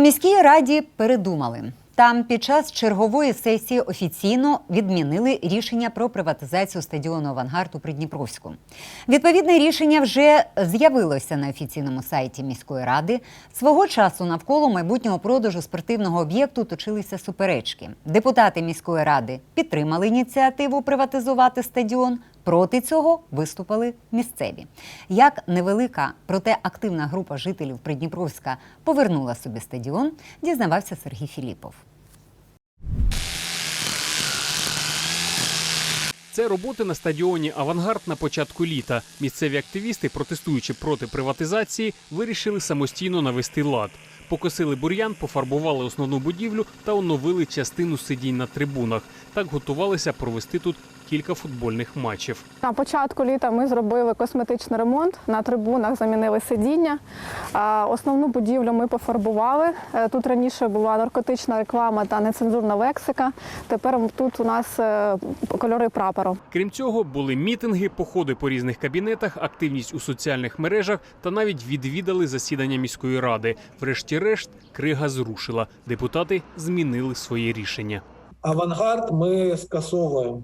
міській раді передумали. Там під час чергової сесії офіційно відмінили рішення про приватизацію стадіону Авангард у Придніпровську. Відповідне рішення вже з'явилося на офіційному сайті міської ради. Свого часу навколо майбутнього продажу спортивного об'єкту точилися суперечки. Депутати міської ради підтримали ініціативу приватизувати стадіон. Проти цього виступили місцеві. Як невелика, проте активна група жителів Придніпровська повернула собі стадіон, дізнавався Сергій Філіпов. Це роботи на стадіоні Авангард на початку літа. Місцеві активісти, протестуючи проти приватизації, вирішили самостійно навести лад. Покосили бур'ян, пофарбували основну будівлю та оновили частину сидінь на трибунах. Так готувалися провести тут кілька футбольних матчів. На початку літа ми зробили косметичний ремонт. На трибунах замінили сидіння. Основну будівлю ми пофарбували. Е, Тут раніше була наркотична реклама та нецензурна лексика. Тепер тут у нас е, кольори прапору. Крім цього, були мітинги, походи по різних кабінетах, активність у соціальних мережах та навіть відвідали засідання міської ради. Врешті-решт, крига зрушила. Депутати змінили своє рішення. Авангард ми скасовуємо.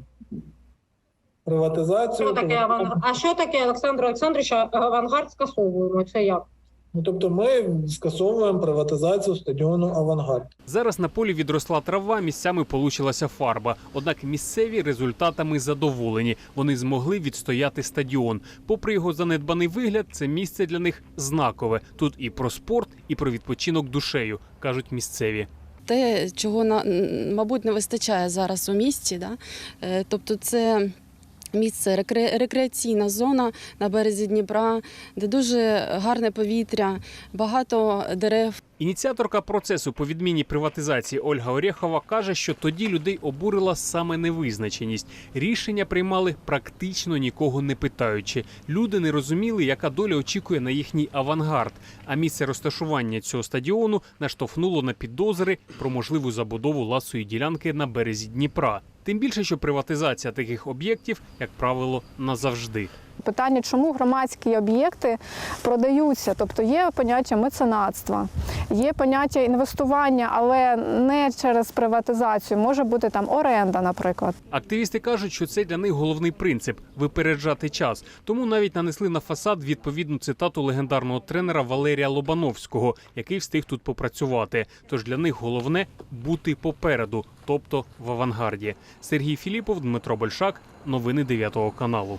Приватизацію. Що таке авангард? А що таке Олександр Олександрович авангард скасовуємо? Це як? Ну, тобто ми скасовуємо приватизацію стадіону Авангард. Зараз на полі відросла трава, місцями получилася фарба. Однак місцеві результатами задоволені. Вони змогли відстояти стадіон. Попри його занедбаний вигляд, це місце для них знакове. Тут і про спорт, і про відпочинок душею, кажуть місцеві. те, чого на мабуть не вистачає зараз у місті. Да? Е, Тобто, це місце рекре- рекреаційна зона на березі Дніпра, де дуже гарне повітря, багато дерев. Ініціаторка процесу по відміні приватизації Ольга Орєхова каже, що тоді людей обурила саме невизначеність. Рішення приймали практично нікого не питаючи. Люди не розуміли, яка доля очікує на їхній авангард. А місце розташування цього стадіону наштовхнуло на підозри про можливу забудову ласої ділянки на березі Дніпра. Тим більше, що приватизація таких об'єктів, як правило, назавжди. Питання, чому громадські об'єкти продаються? Тобто є поняття меценатства, є поняття інвестування, але не через приватизацію. Може бути там оренда, наприклад. Активісти кажуть, що це для них головний принцип випереджати час. Тому навіть нанесли на фасад відповідну цитату легендарного тренера Валерія Лобановського, який встиг тут попрацювати. Тож для них головне бути попереду, тобто в авангарді. Сергій Філіпов, Дмитро Большак, новини 9 каналу.